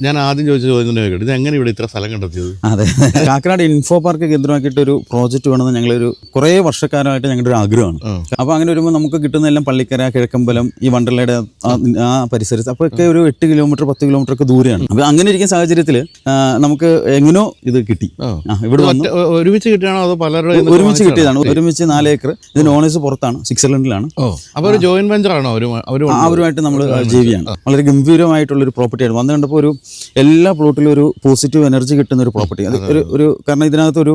ഞാൻ ആദ്യം ചോദിച്ച ചോദ്യം തന്നെ കേട്ടു. ഇത് എങ്ങനെ ഇവിടെ ഇത്ര സ്ഥലം കണ്ടെത്തിയത്? അതെ. കാക്കനാട് ഇൻഫോ പാർക്ക് കേന്ദ്രമാക്കിയിട്ട് ഒരു പ്രോജക്റ്റ് വേണമെന്ന് ഞങ്ങളൊരു കുറേ വർഷക്കാലമായിട്ട് ഞങ്ങളുടെ ഒരു ആഗ്രഹമാണ്. അപ്പോൾ അങ്ങനെ വരുമ്പോൾ നമുക്ക് കിട്ടുന്ന എല്ലാം പള്ളിക്കര കിഴക്കമ്പലം ഈ വണ്ടർലയുടെ ആ- പരിസരത്ത്. അപ്പോൾ ഒക്കെ ഒരു എട്ട് കിലോമീറ്റർ പത്ത് കിലോമീറ്റർ ഒക്കെ ദൂരെയാണ്. അപ്പോൾ അങ്ങനെ ഇരിക്കുന്ന സാഹചര്യത്തിൽ നമുക്ക് എങ്ങനെയോ ഇത് കിട്ടി. ഇവിടെ ഒരുമിച്ച് കിട്ടിയാണോ അതോ പലരുടെ ഒരുമിച്ച്? കിട്ടിയതാണ്. ഒരുമിച്ച് നാല് ഏക്കർ. ഇത് നോണേഴ്സ് പുറത്താണ്. സ്വിറ്റ്സർലൻഡിലാണ്. അപ്പോൾ ഒരു ജോയിന്റ് വെഞ്ചർ ആണോ അവരുമായിട്ട് നമ്മൾ ജീവിയാണ് വളരെ ഗംഭീരമായിട്ടുള്ള ഒരു പ്രോപ്പർട്ടിയാണ്. വന്നു കണ്ടപ്പോൾ ഒരു എല്ലാ പ്ലോട്ടിലും ഒരു പോസിറ്റീവ് എനർജി കിട്ടുന്ന ഒരു പ്രോപ്പർട്ടി അത് ഒരു ഒരു കാരണം ഇതിനകത്ത് ഒരു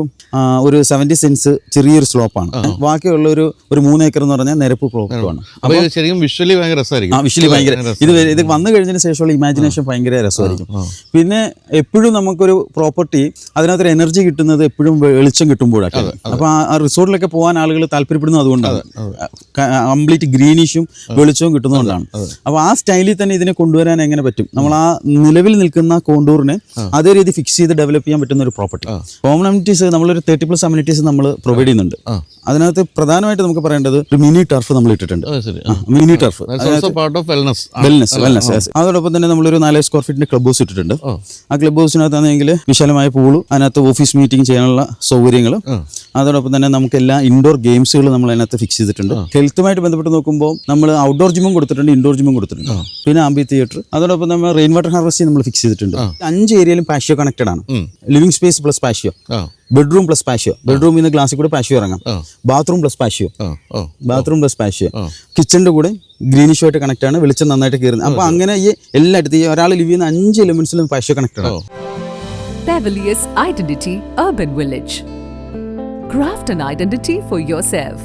ഒരു സെവന്റി സെൻസ് ചെറിയൊരു സ്ലോപ്പാണ് ബാക്കിയുള്ള ഒരു ഒരു മൂന്ന് ഏക്കർ എന്ന് പറഞ്ഞാൽ നിരപ്പ് പ്ലോട്ടുമാണ് അപ്പോൾ ശരിക്കും വിഷ്വലി ഭയങ്കര രസമായിരിക്കും. ആ വിഷ്വലി ഭയങ്കര ഇത് ഇത് വന്നു കഴിഞ്ഞതിന് ശേഷമുള്ള ഇമാജിനേഷൻ ഭയങ്കര രസമായിരിക്കും. പിന്നെ എപ്പോഴും നമുക്കൊരു പ്രോപ്പർട്ടി അതിനകത്തൊരു എനർജി കിട്ടുന്നത് എപ്പോഴും വെളിച്ചം കിട്ടുമ്പോഴാണ്. അപ്പോൾ ആ റിസോർട്ടിലൊക്കെ പോകാൻ ആളുകൾ താല്പര്യപ്പെടുന്നത് അതുകൊണ്ടാണ്. കംപ്ലീറ്റ് ഗ്രീനിഷും വെളിച്ചവും കിട്ടുന്നതുകൊണ്ടാണ്. അപ്പോൾ ആ സ്റ്റൈലിൽ തന്നെ ഇതിനെ കൊണ്ടുവരാൻ എങ്ങനെ പറ്റും? നമ്മൾ ആ നിലവിൽ നിൽക്കുന്ന കോണ്ടൂറിനെ അതേ രീതി ഫിക്സ് ചെയ്ത് ഡെവലപ്പ് ചെയ്യാൻ പറ്റുന്ന ഒരു പ്രോപ്പർട്ടി കോമൺ അമ്യൂണിറ്റീസ് നമ്മളൊരു തേർട്ടി പ്ലസ് അമ്യൂണിറ്റീസ് നമ്മൾ പ്രൊവൈഡ് ചെയ്യുന്നുണ്ട്. അതിനകത്ത് പ്രധാനമായിട്ട് നമുക്ക് പറയേണ്ടത് ഒരു മിനി ടർഫ് നമ്മൾ ഇട്ടിട്ടുണ്ട്. മിനി ടർഫ് വെൽനസ് വെൽനസ് അതോടൊപ്പം തന്നെ നമ്മളൊരു നാല് സ്ക്വയർ ഫീറ്റിന്റെ ക്ലബ് ഹൗസ് ഇട്ടിട്ടുണ്ട്. ആ. ക്ലബ് ഹൗസിനകത്താണെങ്കിൽ വിശാലമായ പൂളും അതിനകത്ത് ഓഫീസ് മീറ്റിംഗ് ചെയ്യാനുള്ള സൗകര്യങ്ങളും അതോടൊപ്പം തന്നെ നമുക്ക് എല്ലാ ഇൻഡോർ ഗെയിംസുകൾ നമ്മൾ അതിനകത്ത് ഫിക്സ് ചെയ്തിട്ടുണ്ട്. ഹെൽത്തുമായിട്ട് ബന്ധപ്പെട്ട് നോക്കുമ്പോൾ നമ്മൾ ഔട്ട്ഡോർ ജിമ്മും കൊടുത്തിട്ടുണ്ട് ഇൻഡോർ ജിമ്മും കൊടുത്തിട്ടുണ്ട്. പിന്നെ ആംബി തിയേറ്റർ അതോടൊപ്പം നമ്മൾ റെയിൻ വാട്ടർ ഹാർവസ്റ്റിംഗ് നമ്മൾ ഫിക്സ് ചെയ്തിട്ടുണ്ട്. അഞ്ച് ഏരിയയിലും പാഷ്യോ കണക്റ്റഡ് ആണ്. Living space plus patio bedroom plus patio ബെഡ്റൂമിൽ നിന്ന് ഗ്ലാസ്സിൽ കൂടെ പാഷ്യോ ഇറങ്ങാം. Bathroom plus patio bathroom plus patio കിച്ചണിന്റെ കൂടെ ഗ്രീനിഷ് ആയിട്ട് കണക്ട് ആണ്. വെളിച്ചം നന്നായിട്ട് കയറുന്നത്. അപ്പൊ അങ്ങനെ ഈ എല്ലായിടത്തും ഈ ഒരാൾ ലിവ് ചെയ്യുന്ന അഞ്ച് എലിമെന്റ്സിലും പാഷ്യോ കണക്ട് ആണ്. Pavilius Identity Urban Village. Craft an identity for yourself.